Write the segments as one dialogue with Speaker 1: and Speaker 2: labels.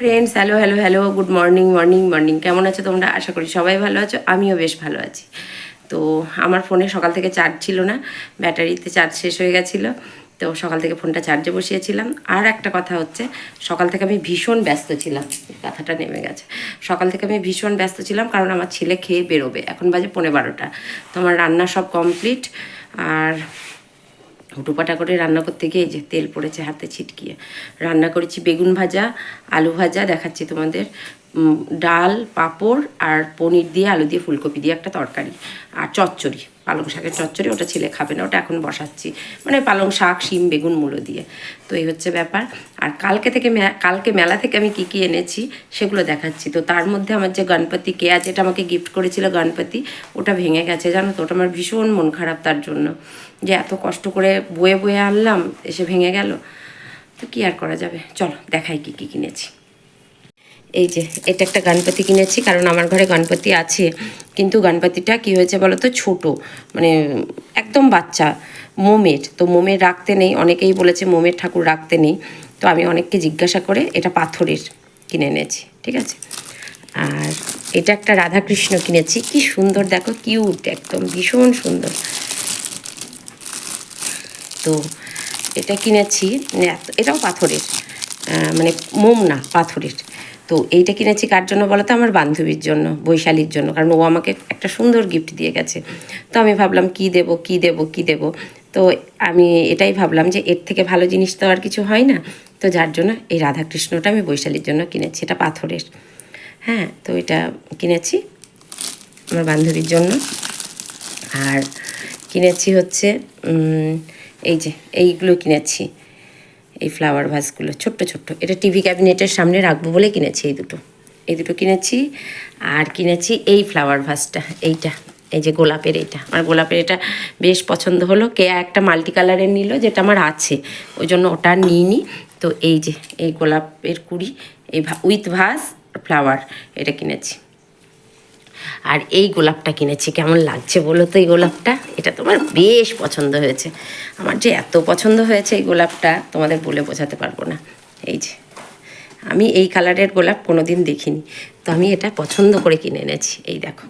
Speaker 1: Friends hello hello hello good morning morning morning কেমন আছো তোমরা? আশা করি সবাই ভালো আছো, আমিও বেশ ভালো আছি। তো আমার ফোনে সকাল থেকে চার্জ ছিল না, ব্যাটারিতে চার্জ শেষ হয়ে গেছিল, তো সকাল থেকে ফোনটা চার্জে বসিয়েছিলাম। আর একটা কথা হচ্ছে, সকাল থেকে আমি ভীষণ ব্যস্ত ছিলাম কথাটা নেমে গেছে। সকাল থেকে আমি ভীষণ ব্যস্ত ছিলাম, কারণ আমার ছেলে খেয়ে বেরোবে, এখন বাজে পনেরো বারোটা। তো আমার রান্না সব কমপ্লিট আর হুটুপাটা করে রান্না করতে গিয়ে যে তেল পড়েছে হাতে ছিটকিয়ে। রান্না করেছি বেগুন ভাজা, আলু ভাজা, দেখাচ্ছি তোমাদের। ডাল, পাঁপড় আর পনির দিয়ে আলু দিয়ে ফুলকপি দিয়ে একটা তরকারি আর চচ্চড়ি, পালং শাকের চচ্চড়ি, ওটা ছেলে খাবে না, ওটা এখন বসাচ্ছি। মানে পালং শাক, শিম, বেগুন, মূলো দিয়ে। তো এই হচ্ছে ব্যাপার। আর কালকে থেকে কালকে মেলা থেকে আমি কী কী এনেছি সেগুলো দেখাচ্ছি। তো তার মধ্যে আমার যে গণপতি কেয়া যেটা আমাকে গিফট করেছিল গণপতি, ওটা ভেঙে গেছে, জানো তো? ওটা আমার ভীষণ মন খারাপ তার জন্য। যে এত কষ্ট করে বয়ে বয়ে আনলাম, এসে ভেঙে গেল। তো কী আর করা যাবে? চলো, দেখাই কী কী কিনেছি। এই যে, এটা একটা গণপতি কিনেছি, কারণ আমার ঘরে গণপতি আছে। কিন্তু গণপতিটা কি হয়েছে বলো তো ছোট মানে একদম বাচ্চা, মোমের। তো মোমের রাখতে নেই, অনেকেই বলেছে মোমের ঠাকুর রাখতে নেই। তো আমি অনেককে জিজ্ঞাসা করে এটা পাথরের কিনে এনেছি, ঠিক আছে? আর এটা একটা রাধাকৃষ্ণ কিনেছি। কি সুন্দর, দেখো, কিউট, একদম ভীষণ সুন্দর। তো এটা কিনেছি এটাও পাথরের। মানে মোম না, পাথরের। তো এইটা কিনেছি কার জন্য বলো তো? আমার বান্ধবীর জন্য, বৈশালীর জন্য। কারণ ও আমাকে একটা সুন্দর গিফট দিয়ে গেছে। তো আমি ভাবলাম, কি দেব কি দেব কি দেব? তো আমি এটাই ভাবলাম যে এর থেকে ভালো জিনিস তো আর কিছু হয় না। তো যার জন্য এই রাধাকৃষ্ণটা আমি বৈশালীর জন্য কিনেছি। এটা পাথরের। হ্যাঁ তো এটা কিনেছি আমার বান্ধবীর জন্য। আর কিনেছি হচ্ছে এই যে, এইগুলো কিনেছি। এই ফ্লাওয়ার ভাসগুলো ছোট্ট ছোট্ট। এটা টিভি ক্যাবিনেটের সামনে রাখব বলে কিনেছি এই দুটো। এই দুটো কিনেছি, আর কিনেছি এই ফ্লাওয়ার ভাসটা এইটা, এই যে গোলাপের এইটা। আমার গোলাপের এটা বেশ পছন্দ হলো। কে একটা মাল্টি কালারের নিল, যেটা আমার আছে। ওই জন্য ওটা নিইনি। তো এই যে, এই গোলাপের কুড়ি, এই উইথ ভাস ফ্লাওয়ার এটা কিনেছি। আর এই গোলাপটা কিনেছি, কেমন লাগছে বলো তো এই গোলাপটা? এটা তোমার বেশ পছন্দ হয়েছে। আমার যে এত পছন্দ হয়েছে এই গোলাপটা তোমাদের বলে বোঝাতে পারব না। এই যে, আমি এই কালারের গোলাপ কোনো দিন দেখিনি। তো আমি এটা পছন্দ করে কিনে এনেছি। এই দেখো,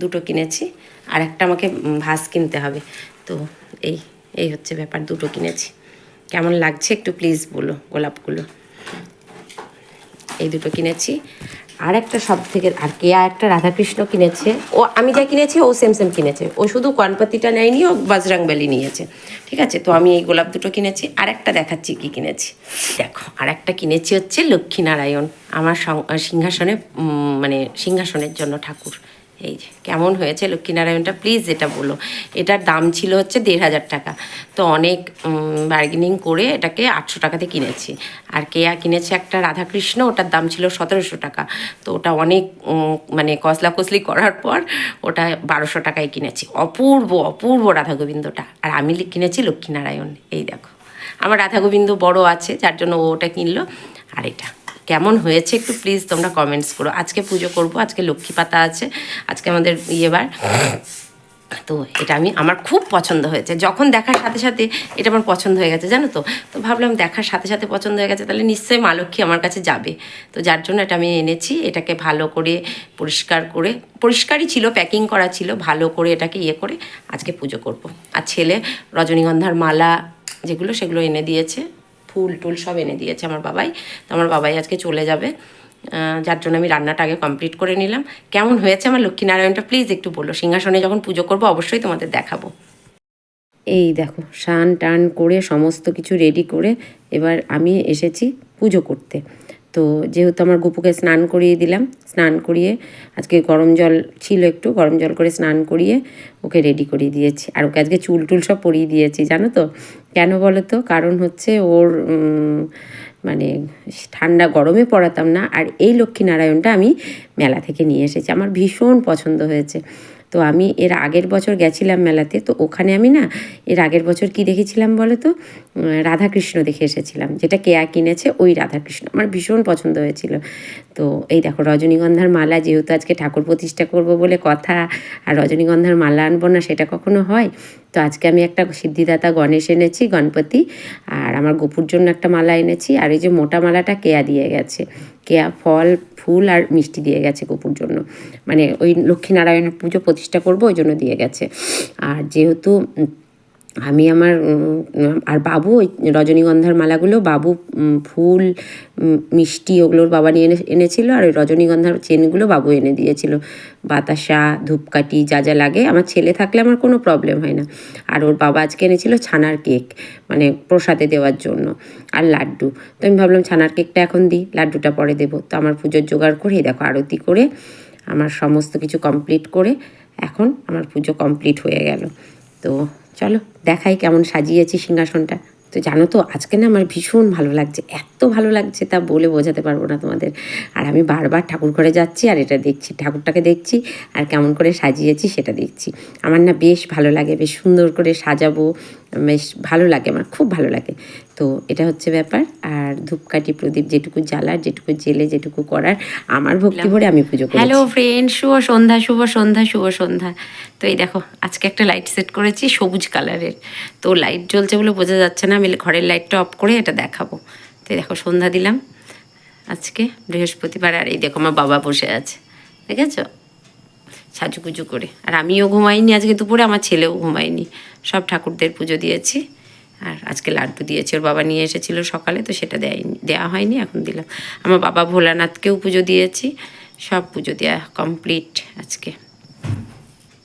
Speaker 1: দুটো কিনেছি, আর একটা আমাকে ভাস কিনতে হবে। তো এই এই হচ্ছে ব্যাপার, দুটো কিনেছি। কেমন লাগছে একটু প্লিজ বলো গোলাপগুলো। এই দুটো কিনেছি আর একটা সব থেকে আর কেয়া একটা রাধাকৃষ্ণ কিনেছে। ও, আমি যা কিনেছি, ও সেম সেম কিনেছে। ও শুধু কনপাতিটা নেয়নি, ও বজরংবলী নিয়েছে। ঠিক আছে? তো আমি এই গোলাপ দুটো কিনেছি। আর একটা দেখাচ্ছি কি কিনেছি। দেখো আর একটা কিনেছি হচ্ছে লক্ষ্মীনারায়ণ, আমার সিংহাসনে মানে সিংহাসনের জন্য ঠাকুর। এই যে, কেমন হয়েছে লক্ষ্মীনারায়ণটা? প্লিজ এটা বলো। এটার দাম ছিল হচ্ছে দেড় হাজার টাকা। তো অনেক বার্গেনিং করে এটাকে আটশো টাকাতে কিনেছি। আর কেয়া কিনেছে একটা রাধাকৃষ্ণ, ওটার দাম ছিল সতেরোশো টাকা। তো ওটা অনেক মানে কসলা কসলি করার পর ওটা বারোশো টাকায় কিনেছি। অপূর্ব অপূর্ব রাধা গোবিন্দটা আর আমি কিনেছি লক্ষ্মীনারায়ণ। এই দেখো। আমার রাধা গোবিন্দ বড় আছে, যার জন্য ও ওটা কিনলো। আর এটা। কেমন হয়েছে একটু প্লিজ তোমরা কমেন্টস করো। আজকে পুজো করব, আজকে লক্ষ্মী পাতা আছে, আজকে আমাদের ইয়েবার। তো এটা আমি, আমার খুব পছন্দ হয়েছে। যখন দেখার সাথে সাথে এটা আমার পছন্দ হয়ে গেছে, জানো তো? তো ভাবলাম দেখার সাথে সাথে পছন্দ হয়ে গেছে, তাহলে নিশ্চয়ই মা লক্ষ্মী আমার কাছে যাবে। তো যার জন্য এটা আমি এনেছি, এটাকে ভালো করে পরিষ্কার করে, পরিষ্কারই ছিল প্যাকিং করা ছিল, ভালো করে এটাকে ইয়ে করে আজকে পুজো করব। আর ছেলে রজনীগন্ধার মালা যেগুলো, সেগুলো এনে দিয়েছে। ফুল টুল সব এনে দিয়েছে আমার বাবাই। তো আমার বাবাই আজকে চলে যাবে। যার জন্য আমি রান্নাটা আগে কমপ্লিট করে নিলাম। কেমন হয়েছে আমার লক্ষ্মীনারায়ণটা প্লিজ একটু বলো। সিংহাসনে যখন পুজো করব, অবশ্যই তোমাদের দেখাবো। এই দেখো, স্নান টান করে সমস্ত কিছু রেডি করে এবার আমি এসেছি পুজো করতে। তো যেহেতু আমার গুপুকে স্নান করিয়ে দিলাম, স্নান করিয়ে আজকে গরম জল ছিল একটু, গরম জল করে স্নান করিয়ে ওকে রেডি করিয়ে দিয়েছি। আর ওকে আজকে চুল টুল সব পরিয়ে দিয়েছি, জানো তো? কেন বলো তো? কারণ হচ্ছে ওর মানে ঠান্ডা গরমে পড়াতাম না। আর এই লক্ষ্মীনারায়ণটা আমি মেলা থেকে নিয়ে এসেছি। আমার ভীষণ পছন্দ হয়েছে। তো আমি এর আগের বছর গেছিলাম মেলাতে, তো ওখানে আমি না এর আগের বছর কি দেখেছিলাম বলো তো রাধাকৃষ্ণ দেখে এসেছিলাম, যেটা কেয়া কিনেছে ওই রাধাকৃষ্ণ, আমার ভীষণ পছন্দ হয়েছিল। তো এই দেখো রজনীগন্ধার মালা, যেহেতু আজকে ঠাকুর প্রতিষ্ঠা করব বলে কথা, আর রজনীগন্ধার মালা আনব না সেটা কখনো হয়? তো আজকে আমি একটা সিদ্ধিদাতা গণেশ এনেছি, গণপতি, আর আমার গোপুর জন্য একটা মালা এনেছি, আর এই যে মোটা মালাটা কেয়া দিয়ে গেছে। কেয়া ফল, ফুল আর মিষ্টি দিয়ে গেছে গোপুর জন্য। মানে ওই লক্ষ্মীনারায়ণের পুজো প্রতিষ্ঠা করব ওই জন্য দিয়ে গেছে। আর যেহেতু আমি আমার আর বাবু ওই রজনীগন্ধার মালাগুলো, বাবু ফুল মিষ্টি ওগুলোর বাবা নিয়ে এনে, এনেছিল আর ওই রজনীগন্ধার চেনগুলো বাবু এনে দিয়েছিল। বাতাসা, ধূপকাঠি যা যা লাগে, আমার ছেলে থাকলে আমার কোনো প্রবলেম হয় না। আর ওর বাবা আজকে এনেছিল ছানার কেক মানে প্রসাদে দেওয়ার জন্য, আর লাড্ডু। তো আমি ভাবলাম ছানার কেকটা এখন দিই, লাড্ডুটা পরে দেবো। তো আমার পুজোর জোগাড় করে দেখো আরতি করে, আমার সমস্ত কিছু কমপ্লিট করে, এখন আমার পুজো কমপ্লিট হয়ে গেল। তো চলো, দেখাই কেমন সাজিয়েছি সিংহাসনটা। তো জানো তো, আজকে না আমার ভীষণ ভালো লাগছে, এত ভালো লাগছে তা বলে বোঝাতে পারব না তোমাদের। আর আমি বারবার ঠাকুর ঘরে যাচ্ছি আর এটা দেখছি, ঠাকুরটাকে দেখছি আর কেমন করে সাজিয়েছি সেটা দেখছি। আমার না বেশ ভালো লাগে, বেশ সুন্দর করে সাজাবো, বেশ ভালো লাগে, আমার খুব ভালো লাগে। তো এটা হচ্ছে ব্যাপার। আর ধূপকাঠি প্রদীপ যেটুকু জ্বালার, যেটুকু জেলে, যেটুকু করার, আমার ভক্তি ভরে আমি পুজো করি হ্যালো ফ্রেন্ড শুভ সন্ধ্যা শুভ সন্ধ্যা শুভ সন্ধ্যা। তো এই দেখো, আজকে একটা লাইট সেট করেছি সবুজ কালারের তো লাইট জ্বলছে বলে বোঝা যাচ্ছে না, আমি ঘরের লাইটটা অফ করে এটা দেখাবো। তো দেখো, সন্ধ্যা দিলাম আজকে, বৃহস্পতিবার, আর এই দেখো আমার বাবা বসে আছে, দেখেছ? সাজুগুজু করে। আর আমিও ঘুমাইনি আজকে দুপুরে, আমার ছেলেও ঘুমায়নি। সব ঠাকুরদের পুজো দিয়েছি। আর আজকে লাড্ডু দিয়েছে, ওর বাবা নিয়ে এসেছিল সকালে, তো সেটা দেয়নি দেওয়া হয়নি, এখন দিলাম। আমার বাবা ভোলানাথকেও পুজো দিয়েছি, সব পুজো দেওয়া কমপ্লিট আজকে।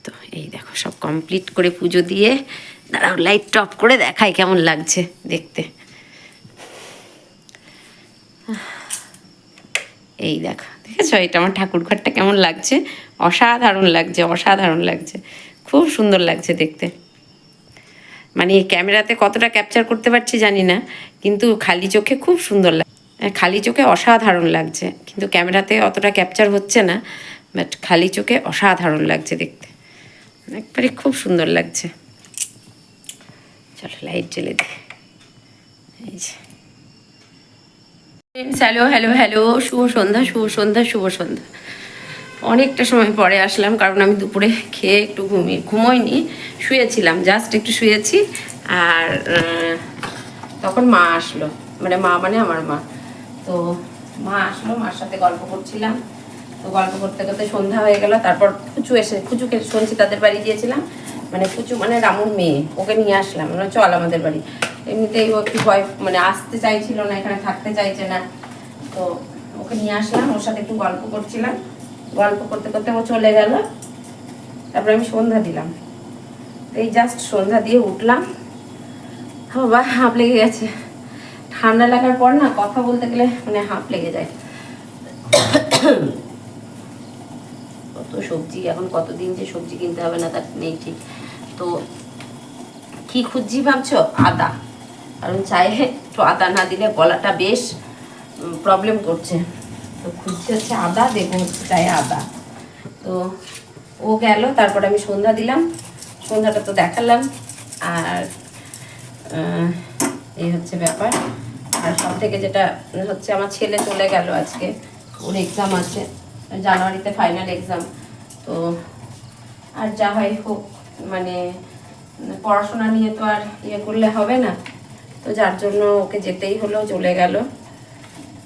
Speaker 1: তো এই দেখো, সব কমপ্লিট করে পুজো দিয়ে, দাঁড়াও লাইট টপ করে দেখাই কেমন লাগছে দেখতে। এই দেখো, দেখেছ? এটা আমার ঠাকুর ঘরটা কেমন লাগছে? অসাধারণ লাগছে অসাধারণ লাগছে। খুব সুন্দর লাগছে দেখতে। মানে ক্যামেরাতে কতটা ক্যাপচার করতে পারছি জানি না, কিন্তু খালি চোখে খুব সুন্দর লাগে খালি চোখে অসাধারণ লাগছে, কিন্তু ক্যামেরাতে অতটা ক্যাপচার হচ্ছে না, বাট খালি চোখে অসাধারণ লাগছে দেখতে। একবারে খুব সুন্দর লাগছে। চলো লাইট জ্বেলে দিই। এই হ্যালো হ্যালো হ্যালো শুভ সন্ধ্যা শুভ সন্ধ্যা শুভ সন্ধ্যা। অনেকটা সময় পরে আসলাম, কারণ আমি দুপুরে খেয়ে একটু ঘুমিয়ে ঘুমোইনি। শুয়েছিলাম জাস্ট একটু শুয়েছি। আর তখন মা আসলো। মানে মা মানে আমার মা। তো মা আসলো, মার সাথে গল্প করছিলাম। তো গল্প করতে করতে সন্ধ্যা হয়ে গেল। তারপর ফুচু এসে ফুচুকে শুনছি, তাদের বাড়ি গিয়েছিলাম। মানে ফুচু মানে রামুর মেয়ে, ওকে নিয়ে আসলাম। মানে চল আমাদের বাড়ি। এমনিতেই ও একটু ভয় মানে আসতে চাইছিল না, এখানে থাকতে চাইছে না। তো ওকে নিয়ে আসলাম, ওর সাথে একটু গল্প করছিলাম। গল্প করতে করতে ও চলে গেল। তারপরে আমি সন্ধ্যা দিলাম। এই জাস্ট সন্ধ্যা দিয়ে উঠলাম। বাবা, হাঁপ লেগে গেছে। ঠান্ডা লাগার পর না কথা বলতে গেলে মানে হাঁপ লেগে যায়। কত সবজি, এখন কতদিন যে সবজি কিনতে হবে না তার নেই ঠিক। তো কি খুঁজছি ভাবছ? আদা। কারণ চায়ে একটু আদা না দিলে গলাটা বেশ প্রবলেম করছে। তো খুঁজছি হচ্ছে আদা দেখব হচ্ছে চায়ে আদা। তো ও গেল, তারপর আমি সন্ধ্যা দিলাম। সন্ধ্যাটা তো দেখালাম। আর এই হচ্ছে ব্যাপার। আর সব থেকে যেটা হচ্ছে আমার ছেলে চলে গেল আজকে। ওর এক্সাম আছে। জানুয়ারিতে ফাইনাল এক্সাম তো আর যা হয় হোক মানে পড়াশোনা নিয়ে তো আর ইয়ে করলে হবে না। তো যার জন্য ওকে যেতেই হলো, চলে গেল।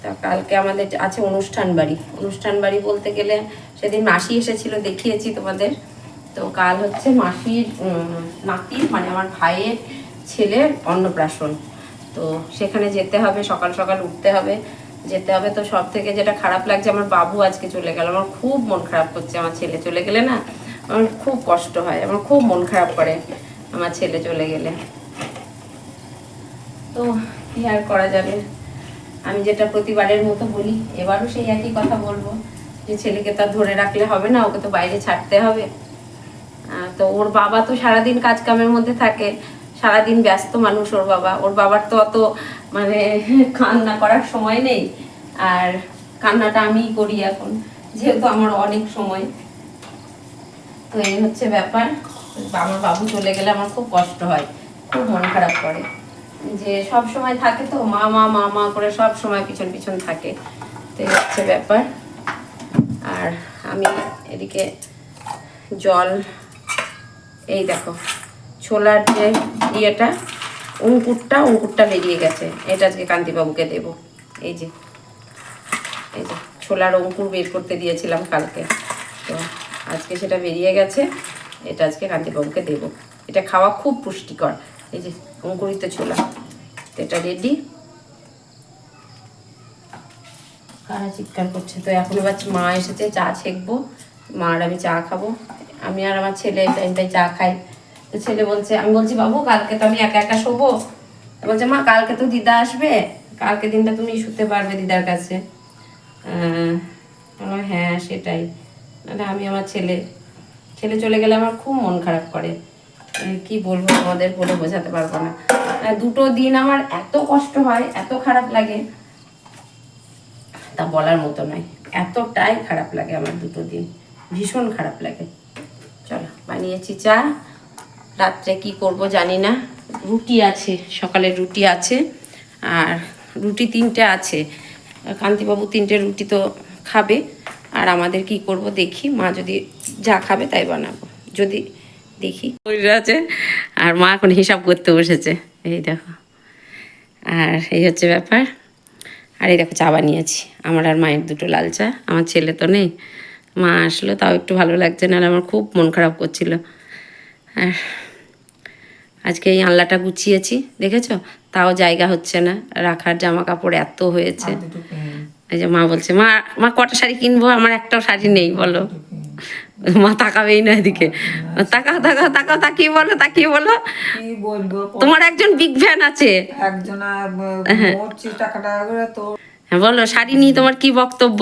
Speaker 1: তা কালকে আমাদের আছে অনুষ্ঠান বাড়ি। অনুষ্ঠান বাড়ি বলতে গেলে সেদিন মাসি এসেছিল, দেখিয়েছি তোমাদের। তো কাল হচ্ছে মাসির নাতির মানে আমার ভাইয়ের ছেলের অন্নপ্রাশন। তো সেখানে যেতে হবে, সকাল সকাল উঠতে হবে। যেতে হবে তো সব থেকে যেটা খারাপ লাগছে, আমার বাবু আজকে চলে গেল। আমার খুব মন খারাপ করছে, আমার ছেলে চলে গেলে না, আমার খুব কষ্ট হয়, আমার খুব মন খারাপ করে আমার ছেলে চলে গেলে। তো কি আর করা যাবে? আমি যেটা প্রতিবারের মতো বলি, এবারও সেই একই কথা বলব, যে ছেলেকে তো আর ধরে রাখলে হবে না, ওকে তো বাইরে ছাড়তে হবে। তো ওর বাবা তো সারাদিন কাজ কামের মধ্যে থাকে, সারাদিন ব্যস্ত মানুষ ওর বাবা। ওর বাবার তো অত মানে কান্না করার সময় নেই, আর কান্নাটা আমিই করি এখন, যেহেতু আমার অনেক সময়। তো এই হচ্ছে ব্যাপার আমার বাবু চলে গেলে আমার খুব কষ্ট হয়, খুব মন খারাপ করে। যে সব সময় থাকে তো, মা মা মা মা করে সব সময় পিছন পিছন থাকে। তো হচ্ছে ব্যাপার। আর আমি এদিকে জল, এই দেখো, ছোলার যে ইয়েটা, অঙ্কুরটা অঙ্কুরটা বেরিয়ে গেছে। এটা আজকে কান্তিবাবুকে দেব। এই যে এই যে, ছোলার অঙ্কুর বের করতে দিয়েছিলাম কালকে। তো আজকে সেটা বেরিয়ে গেছে। এটা আজকে কান্তিবাবুকে দেব। এটা খাওয়া খুব পুষ্টিকর। এই যে অঙ্কুরিত ছোলা। এটা রেডি কারা চিৎকার করছে? তো এখন এবার মা এসেছে, চা ছেঁকবো। মা আর আমি চা খাব। আমি আর আমার ছেলে এই টাইমটায় চা খাই। তো ছেলে বলছে, আমি বলছি, বাবু, কালকে তো আমি একা একা শোবো? বলছে, মা, কালকে তো দিদা আসবে। কালকে দিনটা তুমি শুতে পারবে দিদার কাছে। হ্যাঁ সেটাই। মানে আমি আমার ছেলে ছেলে চলে গেলে আমার খুব মন খারাপ করে। কি বলব আমাদের বলে বোঝাতে পারব না। দুটো দিন আমার এত কষ্ট হয়, এত খারাপ লাগে। তা বলার মতো নয়, এতটাই খারাপ লাগে আমার দুটো দিন, ভীষণ খারাপ লাগে। চলো, বানিয়েছি চা। রাত্রে কি করব জানি না। রুটি আছে, সকালে রুটি আছে, আর রুটি তিনটে আছে। কান্তিবাবু তিনটে রুটি তো খাবে, আর আমাদের কি করব দেখি, মা যদি যা খাবে তাই বানাবো। যদি দেখি। আছে আর মা এখন হিসাব করতে বসেছে। এই দেখো। আর এই হচ্ছে ব্যাপার। আর এই দেখো চা বানিয়েছি। আমার আর মায়ের দুটো লাল চা। আমার ছেলে তো নেই। মা আসলো তাও একটু ভালো লাগছে না আমার খুব মন খারাপ করছিল। আর আজকে এই আনলাটা গুছিয়েছি দেখেছ? তাও জায়গা হচ্ছে না। রাখার জামা কাপড় এত হয়েছে। এই যে মা বলছে মা মা কটা শাড়ি কিনবো? আমার একটাও শাড়ি নেই বলো। মা তাকাবেই না এদিকে। তাকাও তাকাও তাকাও তাকিয়ে বলো তাকিয়ে বলো। তোমার একজন বিগ ফ্যান আছে।
Speaker 2: তো
Speaker 1: হ্যাঁ বলো শাড়ি নিয়ে তোমার কি বক্তব্য?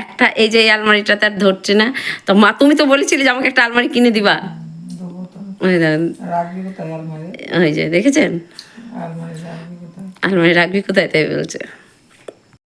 Speaker 1: একটা এই যে আলমারিটা তার ধরছে না। তো মা তুমি তো বলেছিলে যে আমাকে একটা আলমারি কিনে দিবা। ওই যে দেখেছেন? আলমারি রাখবি কোথায় তাই বলছে।